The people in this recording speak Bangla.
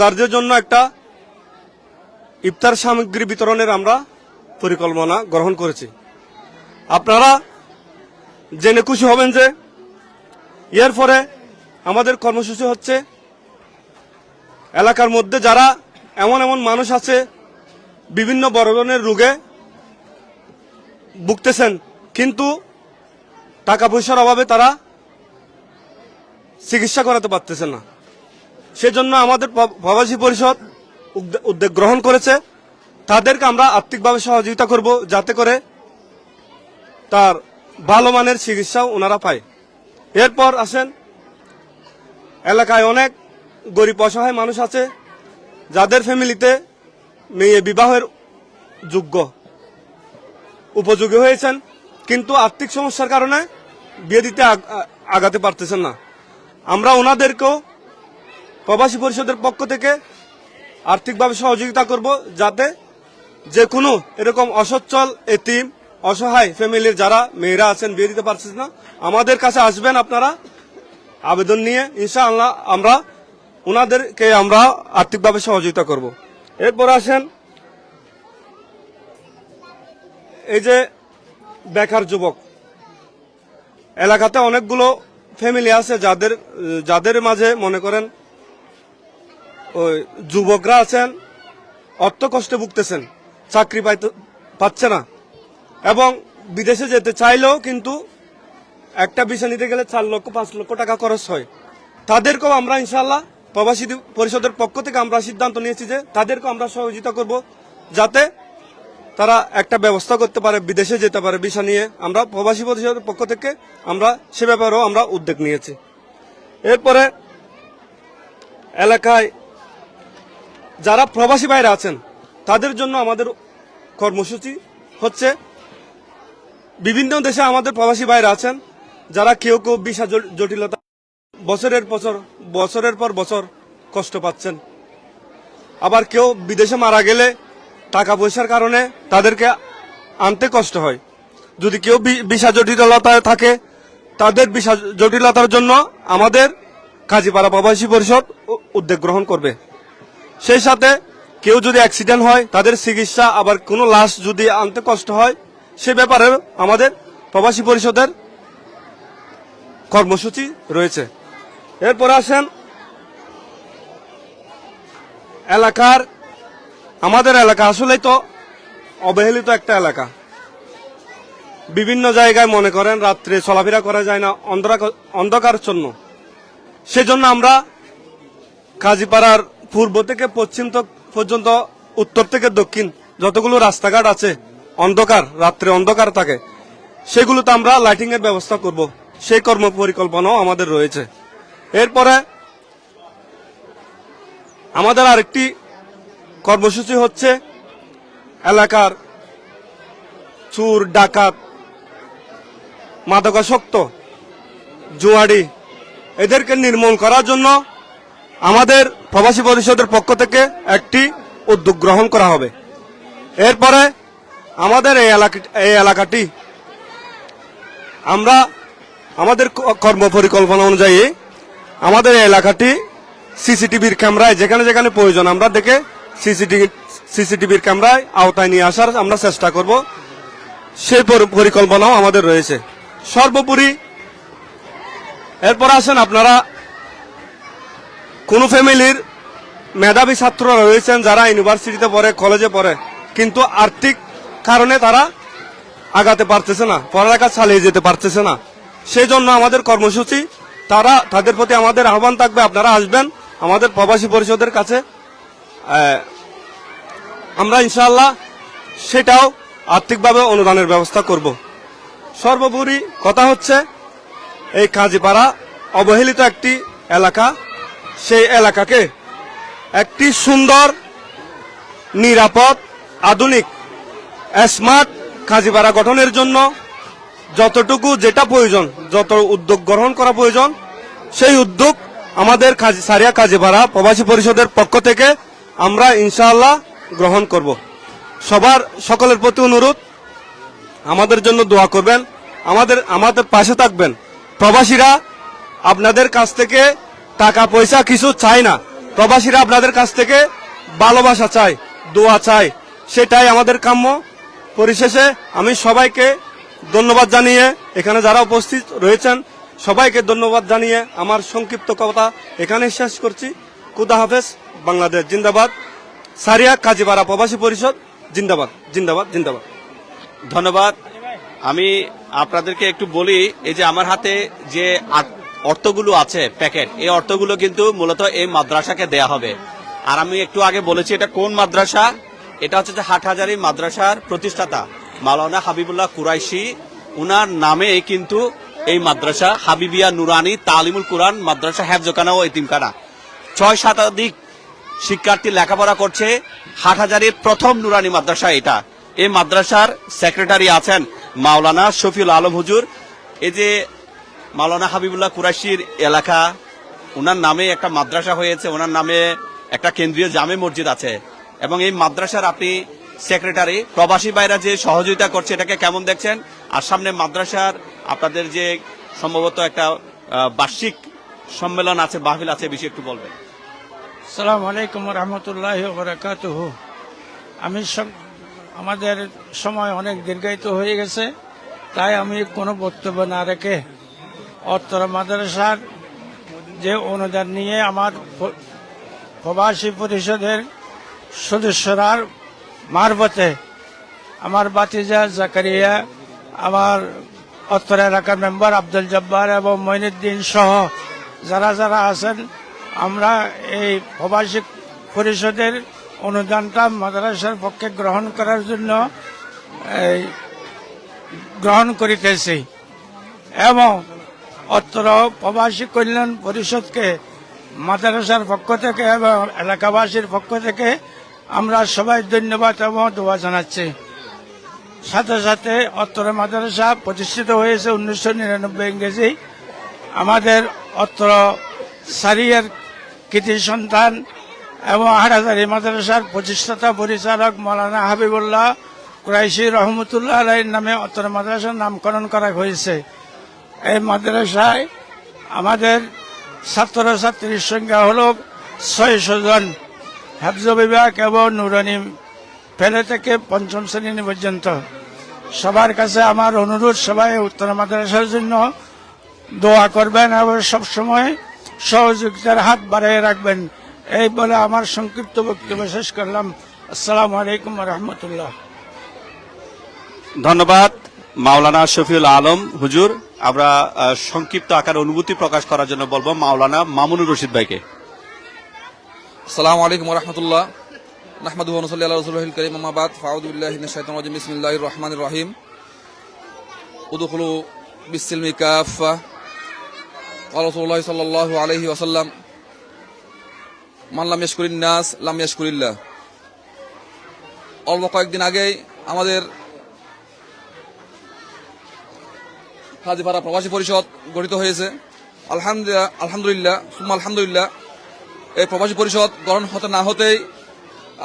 কার্যের জন্য একটা ইফতার সামগ্রী বিতরণের আমরা পরিকল্পনা গ্রহণ করেছি। আপনারা জেনে খুশি হবেন যে এর পরে আমাদের কর্মসূচি হচ্ছে এলাকার মধ্যে যারা এমন এমন মানুষ আছে, বিভিন্ন বড় ধরনের রোগে ভুগতেছেন, কিন্তু টাকা পয়সার অভাবে তারা চিকিৎসা করাতে পারতেছেন না। সেজন্য আমাদের প্রবাসী পরিষদ উদ্যে- উদ্যোগ গ্রহণ করেছে। তাদেরকে আমরা আর্থিকভাবে সহযোগিতা করব যাতে করে তার ভালো মানের চিকিৎসাও ওনারা পায়। এরপর আসেন, এলাকায় অনেক গরিব অসহায় মানুষ আছে, যাদের ফ্যামিলিতে মেয়ে বিবাহের যোগ্য উপযোগী হয়েছেন, কিন্তু আর্থিক সমস্যার কারণে বিয়ে দিতে আগ- আগাতে পারতেছেন না। আমরা ওনাদেরকেও প্রবাসী পরিষদের পক্ষ থেকে আর্থিকভাবে সহযোগিতা করব যাতে যে কোনো এরকম অসচ্ছল এতিম, অসহায় ফ্যামিলির যারা মেয়েরা আছেন, বিয়ে দিতে পারছেন না, আমাদের কাছে আসবেন আপনারা আবেদন নিয়ে। ইনশাআল্লাহ আমরা ওনাদেরকে আমরা আর্থিকভাবে সহযোগিতা করব। এরপর আসেন এই যে বেকার যুবক। এলাকাতে অনেকগুলো ফ্যামিলি আছে যাদের যাদের মাঝে মনে করেন ওই যুবকরা আছেন, অর্থ কষ্টে ভুগতেছেন, চাকরি পাইতে পাচ্ছে না। এবং বিদেশে যেতে চাইলেও কিন্তু একটা বিষয় নিতে গেলে চার লক্ষ, পাঁচ লক্ষ টাকা খরচ হয়। তাদেরকেও আমরা ইনশাল্লাহ প্রবাসী পরিষদের পক্ষ থেকে আমরা সিদ্ধান্ত নিয়েছি যে তাদেরকেও আমরা সহযোগিতা করব, যাতে তারা একটা ব্যবস্থা করতে পারে, বিদেশে যেতে পারে ভিসা নিয়ে আমরা প্রবাসী পরিষদের পক্ষ থেকে আমরা সে ব্যাপারেও আমরা উদ্যোগ নিয়েছি। এরপরে এলাকায় যারা প্রবাসী বাইরে আছেন, তাদের জন্য আমাদের কর্মসূচি হচ্ছে বিভিন্ন দেশে আমাদের প্রবাসী বাইরে আছেন, যারা কেউ কেউ বিষা জটিলতা, বছরের বছর বছরের পর বছর কষ্ট পাচ্ছেন। আবার কেউ বিদেশে মারা গেলে টাকা পয়সার কারণে তাদেরকে আনতে কষ্ট হয়। যদি কেউ বিষা জটিলতায় থাকে, তাদের বিষা জটিলতার জন্য আমাদের কাজীপাড়া প্রবাসী পরিষদ উদ্যোগ গ্রহণ করবে। সেই সাথে কেউ যদি অ্যাক্সিডেন্ট হয়, তাদের চিকিৎসা, আবার কোনো লাশ যদি আনতে কষ্ট হয়, সে ব্যাপারে আমাদের প্রবাসী পরিষদের কর্মসূচি রয়েছে। এরপর আসেন এলাকার, আমাদের এলাকা, আসলেই তো অবহেলিত একটা এলাকা। বিভিন্ন জায়গায় মনে করেন রাত্রে চলাফেরা করা যায় না অন্ধকার অন্ধকার জন্য সেজন্য আমরা কাজীপাড়ার পূর্ব থেকে পশ্চিম পর্যন্ত উত্তর থেকে দক্ষিণ যতগুলো রাস্তাঘাট আছে, অন্ধকার, রাত্রে অন্ধকার থাকে, সেগুলোতে আমরা লাইটিং এর ব্যবস্থা করব। সেই কর্ম পরিকল্পনাও আমাদের রয়েছে। এরপরে আমাদের আরেকটি কর্মসূচি হচ্ছে এলাকার চুর, ডাকাত, মাদকাসক্ত, জুয়াড়ি, এদেরকে নির্মূল করার জন্য আমাদের প্রবাসী পরিষদের পক্ষ থেকে একটি উদ্যোগ গ্রহণ করা হবে। এরপরে আমাদের এই এলাকা এই এলাকাটি আমরা আমাদের কর্ম পরিকল্পনা অনুযায়ী আমাদের এই এলাকাটি সিসিটিভির ক্যামেরায় যেখানে যেখানে প্রয়োজন আমরা দেখে সিসিটিভি সিসিটিভির ক্যামেরায় আওতায় নিয়ে আসার আমরা চেষ্টা করব। সেই পরিকল্পনাও আমাদের রয়েছে। সর্বোপরি এরপর আসেন আপনারা কোন ফ্যামিলির মেধাবী ছাত্ররা রয়েছেন যারা ইউনিভার্সিটিতে পড়ে, কলেজে পড়ে। কিন্তু আর্থিক কারণে তারা আগাতে পারতেছে না, পড়ালেখা চালিয়ে যেতে পারতেছে না। সেই জন্য আমাদের কর্মসূচি, তারা, তাদের প্রতি আমাদের আহ্বান থাকবে, আপনারা আসবেন আমাদের প্রবাসী পরিষদের কাছে। আমরা ইনশাল্লাহ সেটাও আর্থিকভাবে অনুদানের ব্যবস্থা করব। সর্বোপরি কথা হচ্ছে, এই কাজীপাড়া অবহেলিত একটি এলাকা, সেই এলাকাকে একটি সুন্দর, নিরাপদ, আধুনিক স্মার্ট কাজীপাড়া গঠনের জন্য যতটুকু যেটা প্রয়োজন, যত উদ্যোগ গ্রহণ করা প্রয়োজন, সেই উদ্যোগ আমাদের সারিয়া কাজীপাড়া প্রবাসী পরিষদের পক্ষ থেকে আমরা ইনশাআল্লাহ গ্রহণ করব। সবার সকলের প্রতি অনুরোধ, আমাদের জন্য দোয়া করবেন, আমাদের আমাদের পাশে থাকবেন। প্রবাসীরা আপনাদের কাছ থেকে টাকা পয়সা কিছু চায় না। প্রবাসীরা আপনাদের কাছ থেকে ভালোবাসা চায়, দোয়া চায়। সেটাই আমাদের কাম্য। পরিশেষে আমি সবাইকে ধন্যবাদ জানিয়ে এখানে যারা উপস্থিত রয়েছেন, সবাইকে ধন্যবাদ জানিয়ে আমার সংক্ষিপ্ত কথা এখানে শেষ করছি। খুদা হাফেজ, বাংলাদেশ জিন্দাবাদ। সারিয়া কাজীপাড়া প্রবাসী পরিষদ, জিন্দাবাদ জিন্দাবাদ জিন্দাবাদ। ধন্যবাদ। আমি আপনাদেরকে একটু বলি, এই যে আমার হাতে যে অর্থগুলো আছে, প্যাকেট। এই অর্থগুলো কিন্তু মূলত এই মাদ্রাসাকে দেয়া হবে। আর আমি একটু আগে বলেছি এটা কোন মাদ্রাসা? এটা হচ্ছে যে হাটহাজারি মাদ্রাসার প্রতিষ্ঠাতা, মাওলানা হাবিবুল্লাহ কুরাইশি। উনার নামে কিন্তু এই মাদ্রাসা, হাবিবিয়া নুরানি তালিমুল কুরআন মাদ্রাসা হেফজখানা ও এতিমখানা। ছয় শতাধিক শিক্ষার্থী লেখাপড়া করছে, হাটহাজারির প্রথম নুরানি মাদ্রাসা এটা। এই মাদ্রাসার সেক্রেটারি আছেন মাওলানা শফিউল আলম হুজুর। এই যে মাওলানা হাবিবুল্লাহ কুরাশির এলাকা ওনার নামে একটা মাদ্রাসা হয়েছে ওনার নামে একটা কেন্দ্রীয় জামে মসজিদ আছে। এবং এই মাদ্রাসার আপনি সেক্রেটারি প্রবাসী বাইরা যে সহযোগিতা করছে, এটাকে কেমন দেখছেন? আর সামনে মাদ্রাসার আপনাদের যে সম্ভবত একটা বার্ষিক সম্মেলন আছে, মাহফিল আছে বিষয়ে একটু বলবেন। সালাম আলাইকুম রহমতুল্লাহ বরকাতুহ। আমি আমাদের সময় অনেক দীর্ঘায়িত হয়ে গেছে, তাই আমি কোনো বক্তব্য না রেখে অত্তর মাদ্রাসার যে অনুদান নিয়ে আমার প্রবাসী পরিষদের সদস্যরার মারফতে আমার বাতিজা জাকারিয়া, আমার অত্তর এলাকার মেম্বার আব্দুল জব্বার এবং মঈনুদ্দিন সহ যারা যারা আছেন, আমরা এই প্রবাসী পরিষদের অনুদানটা মাদ্রাসার পক্ষে গ্রহণ করার জন্য গ্রহণ করিতেছি। এবং অত্র প্রবাসী কল্যাণ পরিষদকে, মাদ্রাসার পক্ষ থেকে এবং এলাকাবাসীর পক্ষ থেকে আমরা সবাই ধন্যবাদ এবং দোয়া জানাচ্ছি। সাথে সাথে অত্র মাদ্রাসা প্রতিষ্ঠিত হয়েছে উনিশশো নিরানব্বই ইংরেজি। আমাদের অত্র সারিয়ার কৃতি সন্তান এবং হাটাজারি মাদ্রাসার প্রতিষ্ঠাতা পরিচালক মৌলানা হাবিবুল্লাহ ক্রাইশি রহমতুল্লাহ আলাইয়ের নামে অত্র মাদ্রাসার নামকরণ করা হয়েছে। এই মাদ্রাসায় আমাদের ছাত্র ছাত্রীর সংখ্যা হল ছয়শো জন। হাফজ বিভাগ এবং নুরানি ফেলে থেকে পঞ্চম শ্রেণি পর্যন্ত। সবার কাছে আমার অনুরোধ, সবাই উত্তর মাদ্রাসার জন্য দোয়া করবেন এবং সবসময় সহযোগিতার হাত বাড়িয়ে রাখবেন। এই বলে আমার সংক্ষিপ্ত বক্তব্য শেষ করলাম। আসসালামু আলাইকুম রহমতুল্লাহ। ধন্যবাদ। মাওলানা শফিউল আলম, হুজুর, আমরা সংক্ষিপ্ত আকার অনুভূতি প্রকাশ করার জন্য বলব মাওলানা মামুনুর রশিদ ভাইকে। আসসালামু আলাইকুম রহমতুল্লাহ নাহমাদু অনুসল্লি আল্লাহ রসুল করিম আমাবাদ ফাউদুল্লাহিন শাইতান বিসমিল্লাহ রহমান রহিম। উদুকুলু বিসিলমি কাফা রসুল্লাহ সাল্লাহ আলহি ওসাল্লাম মানলাম ইয়াসকুরিন নাস, লাম ইয়াসকুরিল্লাহ অল্প কয়েকদিন আগেই আমাদের কাজীপাড়া প্রবাসী পরিষদ গঠিত হয়েছে। আলহামদুলিল্লাহ আলহামদুলিল্লাহ, সুম্মা আলহামদুলিল্লাহ। এই প্রবাসী পরিষদ গঠন হতে না হতেই